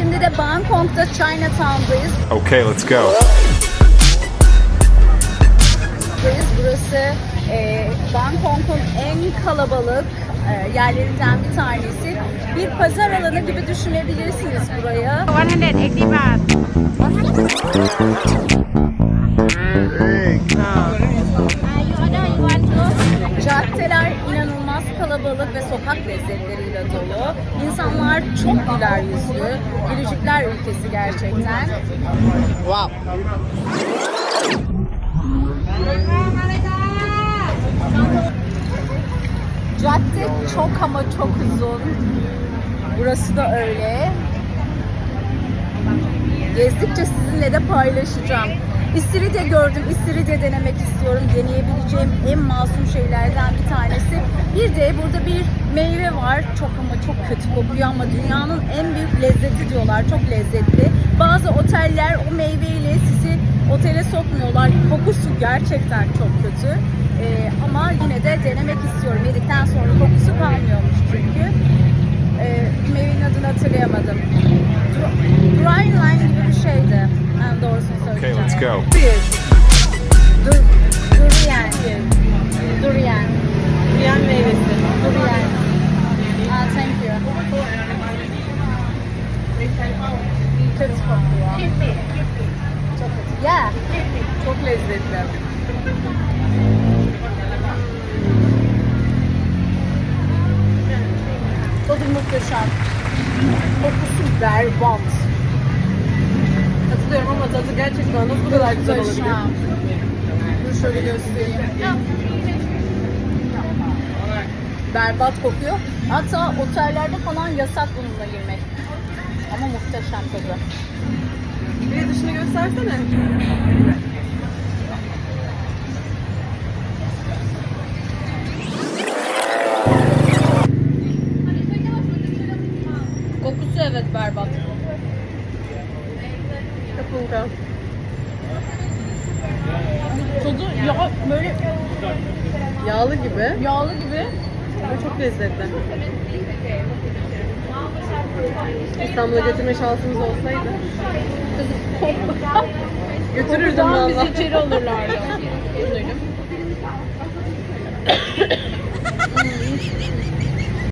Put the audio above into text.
Şimdi de Bangkok'ta Chinatown'dayız. Okay, let's go. Burası e, Bangkok'un en kalabalık e, yerlerinden bir tanesi. Bir pazar alanı gibi düşünebilirsiniz burayı. 180 baht. Ah, you order, you want to? Caddeler kalabalık ve sokak lezzetleriyle dolu. İnsanlar çok güler yüzlü. Gülücükler ülkesi gerçekten. Wow. Cadde çok ama çok uzun. Burası da öyle. Gezdikçe sizinle de paylaşacağım. İstiridye gördüm, istiridye denemek istiyorum. Deneyebileceğim en masum şeylerden bir tanesi. Bir de burada bir meyve var. Çok ama çok kötü kokuyor ama dünyanın en büyük lezzeti diyorlar. Çok lezzetli. Bazı oteller o meyveyle sizi otele sokmuyorlar. Kokusu gerçekten çok kötü. Ee, ama yine de denemek istiyorum. Yedikten sonra kokusu kalmıyormuş çünkü. Ee, meyvenin adını hatırlayamadım. Go. Dur, durian. Durian. Durian meyvesi. Durian. Ah, thank you. Kötü kokuyor. Çok kötü. Yeah. Gerçekten nasıl bu kadar güzel olabilir? Dur şöyle göstereyim. Berbat kokuyor. Hatta otellerde falan yasak bununla yemek. Ama muhteşem tadı. Bir de dışını göstersene. Kokusu evet berbat. Kapunka. Tadı ya böyle Yağlı gibi yağlı gibi. ama çok lezzetli. İstanbul'a götürme şansımız olsaydı götürürdüm valla. bizi içeri alırlardı.